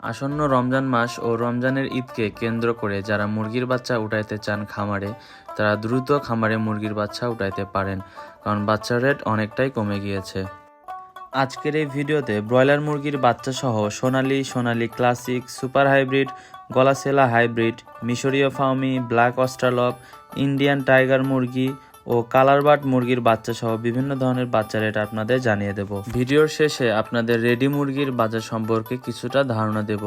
আসন্ন রমজান মাস ও রমজানের ঈদকে কেন্দ্র করে যারা মুরগির বাচ্চা উঠাইতে চান খামারে, তারা দ্রুত খামারে মুরগির বাচ্চা উঠাইতে পারেন, কারণ বাচ্চার রেট অনেকটাই কমে গিয়েছে। আজকের এই ভিডিওতে ব্রয়লার মুরগির বাচ্চা সহ Sonali Sonali classic, super hybrid গলাসেলা hybrid, মিশরীয় Fayoumi black australorp, Indian tiger মুরগি ও কালারবাট মুরগির বাচ্চা সহ বিভিন্ন ধরনের বাচ্চা রেট আপনাদের জানিয়ে দেব। ভিডিওর শেষে আপনাদের রেডি মুরগির বাজার সম্পর্কে কিছুটা ধারণা দেব।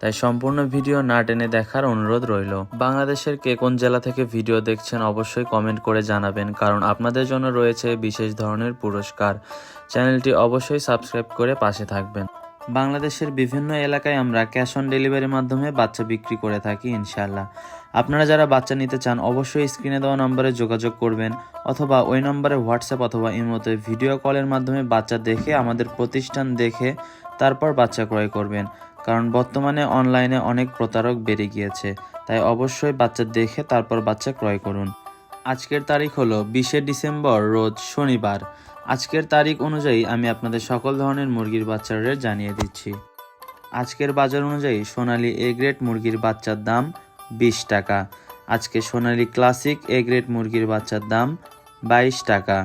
তাই সম্পূর্ণ ভিডিও না টেনে দেখার অনুরোধ রইল। বাংলাদেশের কে কোন জেলা থেকে ভিডিও দেখছেন অবশ্যই কমেন্ট করে জানাবেন, কারণ আপনাদের জন্য রয়েছে বিশেষ ধরনের পুরস্কার। চ্যানেলটি অবশ্যই সাবস্ক্রাইব করে পাশে থাকবেন। বাংলাদেশের বিভিন্ন এলাকায় আমরা ক্যাশ অন ডেলিভারির মাধ্যমে বাচ্চা বিক্রি করে থাকি ইনশাল্লাহ আপনারা যারা বাচ্চা নিতে চান, অবশ্যই স্ক্রিনে দেওয়া নম্বরে যোগাযোগ করবেন অথবা ওই নম্বরে হোয়াটসঅ্যাপ অথবা ইমোতে ভিডিও কলের মাধ্যমে বাচ্চা দেখে, আমাদের প্রতিষ্ঠান দেখে তারপর বাচ্চা ক্রয় করবেন। কারণ বর্তমানে অনলাইনে অনেক প্রতারক বেড়ে গিয়েছে, তাই অবশ্যই বাচ্চা দেখে তারপর বাচ্চা ক্রয় করুন। আজকের তারিখ হলো বিশে ডিসেম্বর, রোজ শনিবার। আজকের তারিখ অনুযায়ী আমি আপনাদের সকল ধরনের মুরগির বাচ্চার রেট জানিয়ে দিচ্ছি। আজকের বাজার অনুযায়ী সোনালী এ গ্রেড মুরগির বাচ্চার দাম বিশ টাকা। আজকে সোনালী ক্লাসিক এ গ্রেড মুরগির বাচ্চার দাম বাইশ টাকা।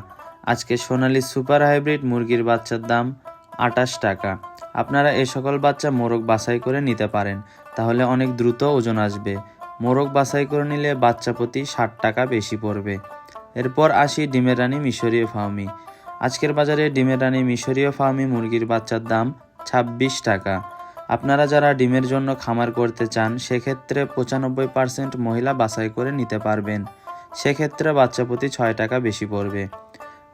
আজকে সোনালী সুপার হাইব্রিড মুরগির বাচ্চার দাম আটাশ টাকা। আপনারা এ সকল বাচ্চা মোরগ বাছাই করে নিতে পারেন, তাহলে অনেক দ্রুত ওজন আসবে। মোরগ বাছাই করে নিলে বাচ্চা প্রতি ষাট টাকা বেশি পড়বে। এরপর আসি ডিমের রানী মিশরীয় ফার্মি। আজকের বাজারে ডিমের রানী মিশরীয় ফার্মি মুরগির বাচ্চার দাম ছাব্বিশ টাকা। আপনারা যারা ডিমের জন্য খামার করতে চান, সেক্ষেত্রে পঁচানব্বই পার্সেন্ট মহিলা বাছাই করে নিতে পারবেন। সেক্ষেত্রে বাচ্চা প্রতি ছয় টাকা বেশি পড়বে।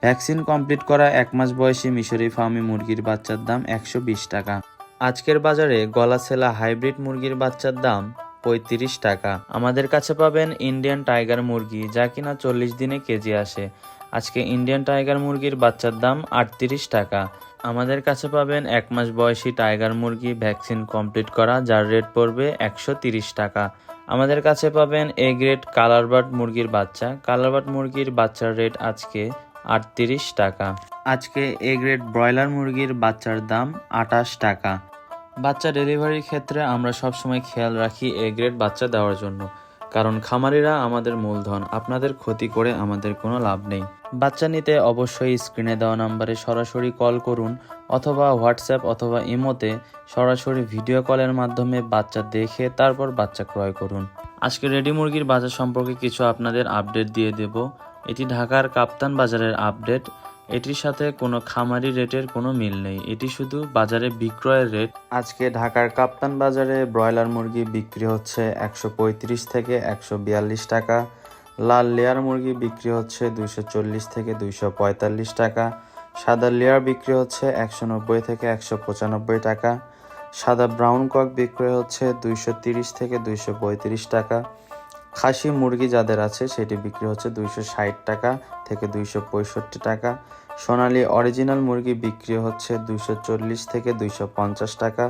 ভ্যাকসিন কমপ্লিট করা এক মাস বয়সী মিশরি ফার্মি মুরগির বাচ্চার দাম একশো বিশ টাকা। আজকের বাজারে গলা সেলা হাইব্রিড মুরগির বাচ্চার দাম পঁয়ত্রিশ টাকা। আমাদের কাছে পাবেন ইন্ডিয়ান টাইগার মুরগি, যা কিনা চল্লিশ দিনে কেজি আসে। আজকে ইন্ডিয়ান টাইগার মুরগির বাচ্চার দাম আটত্রিশ টাকা। আমাদের কাছে পাবেন এক মাস বয়সী টাইগার মুরগি ভ্যাকসিন কমপ্লিট করা, যার রেট পড়বে একশো টাকা। আমাদের কাছে পাবেন এ গ্রেড কালারবার্ড মুরগির বাচ্চা। কালারবার্ড মুরগির বাচ্চার রেট আজকে আটত্রিশ টাকা। আজকে এ গ্রেড ব্রয়লার মুরগির বাচ্চার দাম আটাশ টাকা। বাচ্চা ডেলিভারির ক্ষেত্রে আমরা সবসময় খেয়াল রাখি এ গ্রেড বাচ্চা দেওয়ার জন্য। কারণ খামারিরা আমাদের মূলধন, আপনাদের ক্ষতি করে আমাদের কোনো লাভ নেই। বাচ্চা নিতে অবশ্যই স্ক্রিনে দেওয়া নাম্বারে সরাসরি কল করুন অথবা হোয়াটসঅ্যাপ অথবা ইমোতে সরাসরি ভিডিও কলের মাধ্যমে বাচ্চা দেখে তারপর বাচ্চা ক্রয় করুন। আজকে রেডি মুরগির বাজার সম্পর্কে কিছু আপনাদের আপডেট দিয়ে দেব। এটি ঢাকার কাপ্তান বাজারের আপডেট। এটির সাথে কোনো খামারি রেটের কোনো মিল নেই। এটি শুধু বাজারে বিক্রয়ের রেট। আজকে ঢাকার কাপ্তান বাজারে ব্রয়লার মুরগি বিক্রি হচ্ছে একশো পঁয়ত্রিশ থেকে একশো বিয়াল্লিশ টাকা। লাল লেয়ার মুরগি বিক্রি হচ্ছে দুইশো চল্লিশ থেকে দুইশো পঁয়তাল্লিশ টাকা। সাদা লেয়ার বিক্রি হচ্ছে একশো নব্বই থেকে একশো পঁচানব্বই টাকা। সাদা ব্রাউন কক বিক্রি হচ্ছে দুইশো তিরিশ থেকে দুইশো পঁয়ত্রিশ টাকা। খাসি মুরগি যাদের আছে, সেটি বিক্রি হচ্ছে দুইশো ষাট টাকা থেকে দুইশো পঁয়ষট্টি টাকা। সোনালী অরিজিনাল মুরগি বিক্রি হচ্ছে দুইশো চল্লিশ থেকে দুইশো পঞ্চাশ টাকা।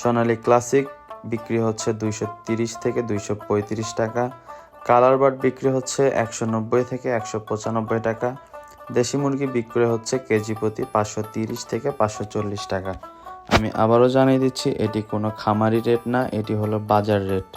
সোনালী ক্লাসিক বিক্রি হচ্ছে দুইশো তিরিশ থেকে দুইশো পঁয়ত্রিশ টাকা। কালার বার্ড বিক্রি হচ্ছে একশো নব্বই থেকে একশো পঁচানব্বই টাকা। দেশি মুরগি বিক্রি হচ্ছে কেজি প্রতি পাঁচশো তিরিশ থেকে পাঁচশো চল্লিশ টাকা। আমি আবারও জানিয়ে দিচ্ছি, এটি কোনো খামারি রেট না, এটি হলো বাজার রেট।